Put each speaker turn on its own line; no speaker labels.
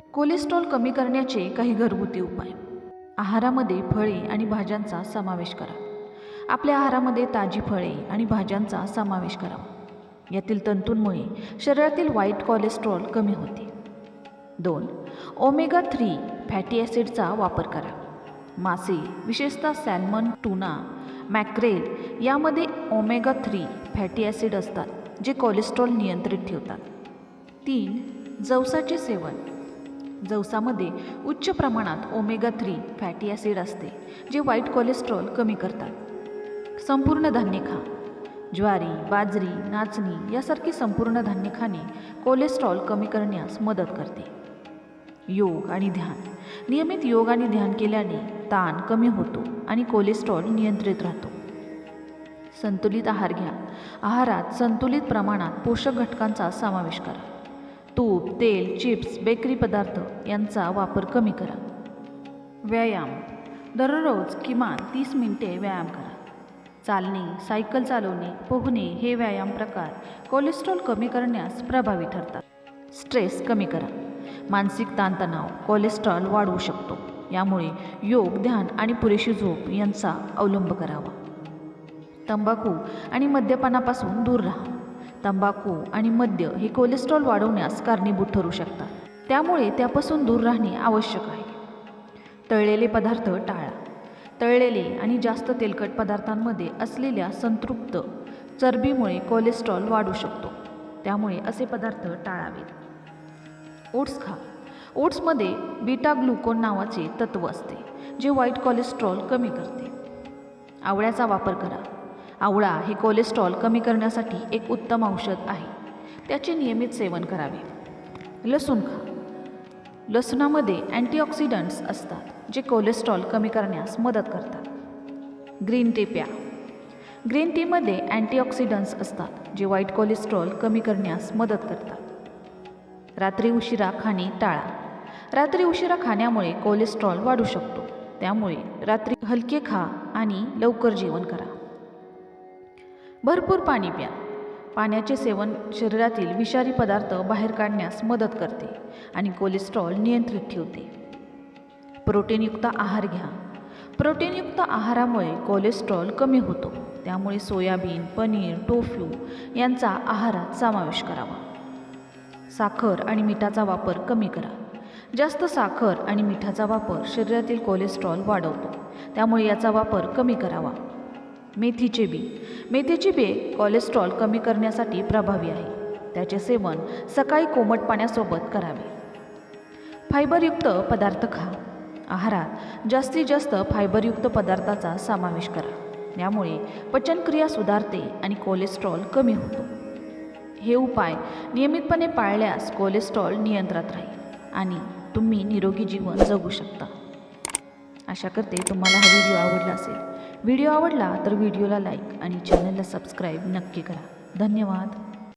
Cholesterol कमी करण्याचे काही घरगुती उपाय. आहारामध्ये फळे आणि भाज्यांचा समावेश करा. आपल्या आहारामध्ये ताजी फळे आणि भाज्यांचा समावेश करावा यातील तंतूंमुळे शरीरातील वाईट कोलेस्ट्रॉल कमी होते. दोन ओमेगा थ्री फॅटी ॲसिडचा वापर करा. मासे विशेषतः सॅल्मन टुना मॅक्रेल यामध्ये ओमेगा थ्री फॅटी ॲसिड असतात जे कोलेस्ट्रॉल नियंत्रित ठेवतात. तीन जवसाचे सेवन. जवसामध्ये उच्च प्रमाणात ओमेगा थ्री फॅटी ॲसिड असते जे वाईट कोलेस्ट्रॉल कमी करतात. संपूर्ण धान्य खा. ज्वारी बाजरी नाचणी यासारखी संपूर्ण धान्य खाणे कोलेस्ट्रॉल कमी करण्यास मदत करते. योग आणि ध्यान. नियमित योग आणि ध्यान केल्याने ताण कमी होतो आणि कोलेस्ट्रॉल नियंत्रित राहतो. संतुलित आहार घ्या. आहारात संतुलित प्रमाणात पोषक घटकांचा समावेश करा. तूप तेल चिप्स बेकरी पदार्थ यांचा वापर कमी करा. व्यायाम. दररोज किमान तीस मिनिटे व्यायाम करा. चालणे सायकल चालवणे पोहणे हे व्यायाम प्रकार कोलेस्ट्रॉल कमी करण्यास प्रभावी ठरतात. स्ट्रेस कमी करा. मानसिक ताणतणाव कोलेस्ट्रॉल वाढवू शकतो. यामुळे योग ध्यान आणि पुरेशी झोप यांचा अवलंब करावा. तंबाखू आणि मद्यपानापासून दूर राहा. तंबाखू आणि मद्य हे कोलेस्ट्रॉल वाढवण्यास कारणीभूत ठरू शकतात. त्यामुळे त्यापासून दूर राहणे आवश्यक आहे. तळलेले पदार्थ टाळा. तळलेले आणि जास्त तेलकट पदार्थांमध्ये असलेल्या संतृप्त चरबीमुळे कोलेस्ट्रॉल वाढू शकतो. त्यामुळे असे पदार्थ टाळावेत. ओट्स खा. ओट्समध्ये बीटा ग्लुकोन नावाचे तत्व असते जे वाईट कोलेस्ट्रॉल कमी करते. आवळ्याचा वापर करा. आवळा हे कोलेस्ट्रॉल कमी करण्यासाठी एक उत्तम औषध आहे. त्याचे नियमित सेवन करावे. लसूण खा. लसणामध्ये अँटीऑक्सिडंट्स असतात जे कोलेस्ट्रॉल कमी करण्यास मदत करतात. ग्रीन टी प्या. ग्रीन टीमध्ये अँटीऑक्सिडंट्स असतात जे वाईट कोलेस्ट्रॉल कमी करण्यास मदत करतात. रात्री उशिरा खाणे टाळा. रात्री उशिरा खाण्यामुळे कोलेस्ट्रॉल वाढू शकतो. त्यामुळे रात्री हलके खा आणि लवकर जेवण करा. भरपूर पाणी प्या. पाण्याचे सेवन शरीरातील विषारी पदार्थ बाहेर काढण्यास मदत करते आणि कोलेस्ट्रॉल नियंत्रित ठेवते. प्रोटीनयुक्त आहार घ्या. प्रोटीनयुक्त आहारामुळे कोलेस्ट्रॉल कमी होतो. त्यामुळे सोयाबीन पनीर टोफ्यू यांचा आहारात समावेश करावा. साखर आणि मिठाचा वापर कमी करा. जास्त साखर आणि मिठाचा वापर शरीरातील कोलेस्ट्रॉल वाढवतो. त्यामुळे याचा वापर कमी करावा. मेथीचे बी. मेथीचे बी कोलेस्ट्रॉल कमी करण्यासाठी प्रभावी आहे. त्याचे सेवन सकाळी कोमट पाण्यासोबत करावे. फायबरयुक्त पदार्थ खा. आहारात जास्तीत जास्त फायबरयुक्त पदार्थाचा समावेश करा. यामुळे पचनक्रिया सुधारते आणि कोलेस्ट्रॉल कमी होतो. हे उपाय नियमितपणे पाळल्यास कोलेस्ट्रॉल नियंत्रणात राहील आणि तुम्ही निरोगी जीवन जगू शकता. आशा करते तुम्हाला हा व्हिडिओ आवडला असेल. व्हिडिओ आवडला तर व्हिडिओला लाईक आणि चॅनलला सबस्क्राईब नक्की करा. धन्यवाद.